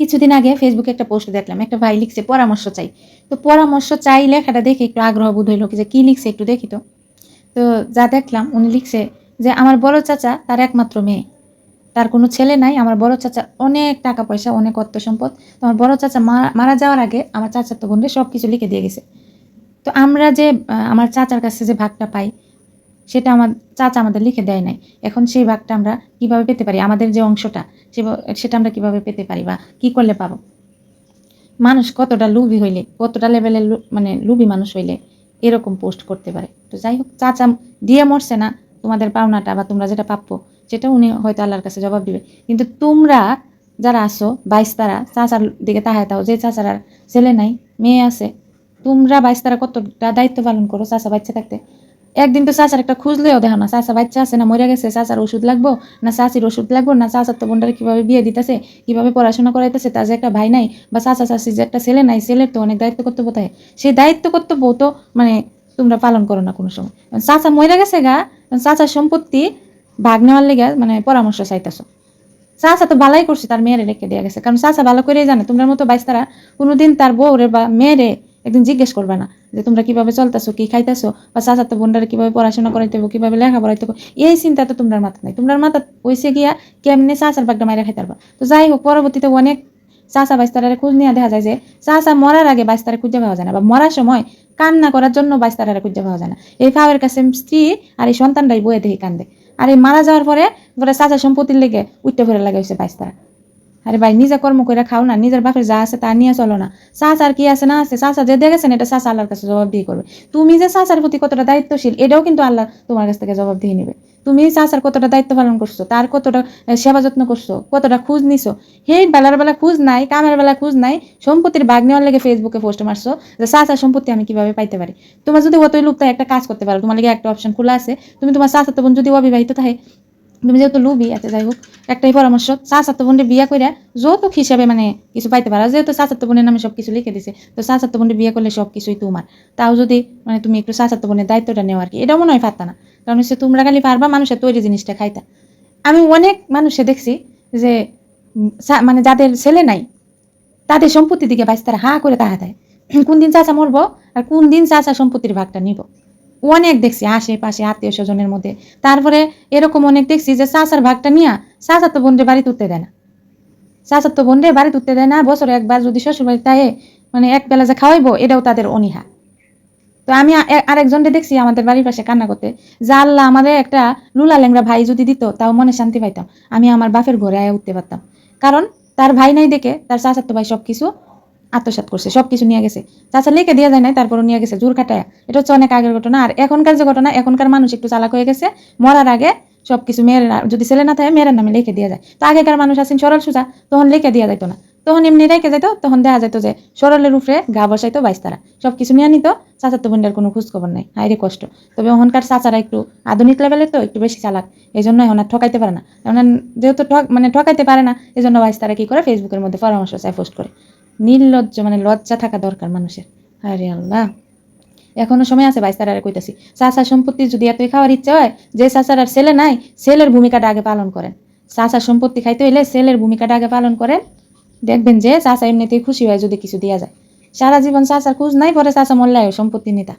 কিছুদিন আগে ফেসবুকে একটা পোস্ট দেখলাম, একটা ভাই লিখছে, পরামর্শ চাই। তো পরামর্শ চাই লেখাটা দেখে একটু আগ্রহ বোধ হইল যে কী লিখছে একটু দেখি তো। তো যা দেখলাম, উনি লিখছে যে, আমার বড় চাচা তার একমাত্র মেয়ে। তার কোনো ছেলে নাই, আমার বড় চাচা অনেক টাকা পয়সা, অনেক অর্থ সম্পদ। তো আমার বড় চাচা মারা- যাওয়ার আগে আমার চাচার তো বোনরে সব কিছু লিখে দিয়ে গেছে। তো আমরা যে আমার চাচার কাছে যে ভাগটা পাই সেটা আমার চাচা আমাদের লিখে দেয় নাই। এখন সেই ভাগটা আমরা কীভাবে পেতে পারি? আমাদের যে অংশটা সেটা আমরা কীভাবে পেতে পারি বা কি করলে পাবো? মানুষ কতটা লুবি হইলে, কতটা লেভেলের মানে লুবি মানুষ হইলে এরকম পোস্ট করতে পারে? তো যাই হোক, চাচা দিয়ে মরছে না তোমাদের পাওনাটা বা তোমরা যেটা প্রাপ্য সেটা উনি হয়তো আল্লাহর কাছে জবাব দিবে। কিন্তু তোমরা যারা আসো বাইশ তারা চাচার দিকে তাহায় তাও, যে চাচার আর ছেলে নাই, মেয়ে আছে, তোমরা বাইশ তারা কতটা দায়িত্ব পালন করো চাচা বাচ্চা থাকতে? একদিন তো চাচার একটা খুঁজলেও দেখো না, চাচা বাচ্চা আছে না, মরে গেছে, চাচার ওষুধ লাগবো না, চাচির ওষুধ লাগবো না, চাচার তো বোনটারে কীভাবে বিয়ে দিতেছে, কীভাবে পড়াশোনা করাইতেছে, তার যে একটা ভাই নাই বা চাচা চাচির যে একটা ছেলে নাই, ছেলের তো অনেক দায়িত্ব কর্তব্য থাকে সেই দায়িত্ব কর্তব্য তো মানে তোমরা পালন করো না কোনো সময়। চাচা মরে গেছে গা, চাচার সম্পত্তি ভাগ নেওয়ার লেগে মানে পরামর্শ চাইতেছো। চাচা তো ভালাই করছে, তার মেয়েরে রেখে দেওয়া গেছে। কারণ চাচা ভালো করেই জানে, তোমরা মতো বাইশ তারা কোনোদিন তার বউরে বা মেয়েরে একদিন জিজ্ঞেস করবে না যে তোমরা কীভাবে চলতেছো, কি খাইতেছো, বা চাচা তো বোনটারে কীভাবে পড়াশোনা করাইতে হবে কীভাবে লেখা পড়াইতে হবে এই চিন্তা তো তোমার মাথা নাই। তোমার মাথা ওইসে গিয়া কেমনে চাচার বাগটা মাইরা খাইতে পারবা। তো যাই হোক, পরবর্তীতে অনেক চাচা বাইস্তারে খোঁজ নিয়ে দেখা যায় যে চাচা মরার আগে বাইস্তারে খুঁজে পাওয়া যায় না, বা মরার সময় কান্না করার জন্য বাইস্তারে খুঁজে পাওয়া যায় না। এই ফাওয়ের কাছে স্ত্রী আর এই সন্তানটাই বয়ে দেখি কান্দে। আর এই মারা যাওয়ার পরে পরে চাচা সম্পত্তির লেগে উঠতে ভরে লাগে হয়েছে বাইস্তারা। আরে ভাই, নিজে কর্ম করে খাও না, নিজের বাপের যা আছে তা নিয়ে চলো না। চাচার কি আছে না আছে? চাচা যে দেখেছেন এটা চাচা আল্লাহর কাছে জবাব দিয়ে করবে। তুমি যে চাচার প্রতি কতটা দায়িত্বশীল, এটাও কিন্তু আল্লাহ তোমার কাছ থেকে জবাব দিয়ে নিবে। তুমি চাচার কতটা দায়িত্ব পালন করছ, তার কতটা সেবা যত্ন করছ, কতটা খোঁজ নিছো? সেই বেলার বেলা খোঁজ নাই, কামের বেলা খোঁজ নাই, সম্পত্তির ভাগ নেওয়ার লেগে ফেসবুকে পোস্ট মারছো যে চাচার সম্পত্তি আমি কীভাবে পাইতে পারি? তোমার যদি অতই লুপ্ত একটা কাজ করতে পারো, তোমার লেগে একটা অপশন খোলা আছে, তুমি তোমার চাচা তো বোন যদি অবিবাহিত থাকে তুমি যেহেতু লুবি আছে, যাই হোক, একটাই পরামর্শ, চাচাতো বোনকে বিয়ে করে যৌতুক হিসাবে মানে কিছু পাইতে পারো। যেহেতু চাচাতো বোনের নামে সব কিছু লিখে দিছে, তো চাচাতো বোনকে বিয়ে করলে সব কিছুই তোমার। তাও যদি মানে তুমি একটু চাচাতো বোনের দায়িত্বটা নেওয়া আর কি এটাও মনে হয় পারতা না। কারণ হচ্ছে তোমরা খালি পারবা মানুষের তৈরি জিনিসটা খাইতা। আমি অনেক মানুষে দেখছি যে মানে যাদের ছেলে নাই, তাদের সম্পত্তির দিকে বাইশ তারা হা করে তাহা দেয় কোন দিন চাচা মরবো আর কোন দিন চাচা সম্পত্তির ভাগটা নিব। অনেক দেখছি আশেপাশে আত্মীয় স্বজনের মধ্যে। তারপরে এরকম অনেক দেখছি যে চাচার ভাগটা নিয়ে চাচা তো বোনরে বাড়ি তুলতে দেয় না। চাচার তো বোনরে বাড়ি তুলতে দেয় না, বছরে একবার যদি শ্বশুর বাড়ি তাই মানে এক বেলা যে খাওয়াইবো, এটাও তাদের অনীহা। তো আমি আরেকজনকে দেখছি আমাদের বাড়ির পাশে কান্না করতে, যা আল্লাহ আমাদের একটা লুলা ল্যাংরা ভাই যদি দিত, তাও মনে শান্তি পাইতাম। আমি আমার বাপের ঘরে আয় উঠতে পারতাম। কারণ তার ভাই নাই দেখে, তার চাচার তো ভাই সব কিছু আত্মসাৎ করছে সব কিছু নিয়ে গেছে। চাচা লিখে দিয়ে যায় নাই, তারপরও নিয়ে গেছে, জোর কাটায়। এটা হচ্ছে অনেক আগের ঘটনা। আর এখনকার যে ঘটনা, এখনকার মানুষ একটু চালাক হয়ে গেছে, মরার আগে সব কিছু মেয়ের, যদি ছেলে না থাকে, মেয়ের নামে লিখে দিয়ে যায়। তো আগেকার মানুষ আছেন সরল সুজা, তখন লিখে দিয়ে যাইতো না। তখন এমনি রেখে যেত তখন দেখা যেত যে সরলের উপরে গা বসাইতো বাইশ তারা সব কিছু নিয়ে নিত, চাচার তো বোনের কোনো খোঁজ খবর নাই হাইরে কষ্ট। তবে ওখানকার চাচারা একটু আধুনিক লেভেলের তো, একটু বেশি চালাক। এই জন্য আর ঠকাইতে পারে না। যেহেতু ঠক মানে ঠকাইতে পারে না এই জন্য বাইশ তারা কি করে ফেসবুকের মধ্যে পরামর্শ চায় পোস্ট করে। নির্লজ্জ মানে লজ্জা থাকা দরকার মানুষের। আরে আল্লাহ। এখনও সময় আছে ভাই তারারে কইতাছি। চাষা সম্পত্তি যদি এতই খাওয়ার ইচ্ছা হয়, যে চাষার আর ছেলে নাই, ছেলের ভূমিকাটা আগে পালন করেন। চাষা সম্পত্তি খাইতে হইলে ছেলের ভূমিকাটা আগে পালন করেন। দেখবেন যে চাষা এমনিতেই খুশি হয় যদি কিছু দেওয়া যায়। সারা জীবন চাষার খুঁজ নাই, পরে চাষা মল্লায় সম্পত্তি নিতা।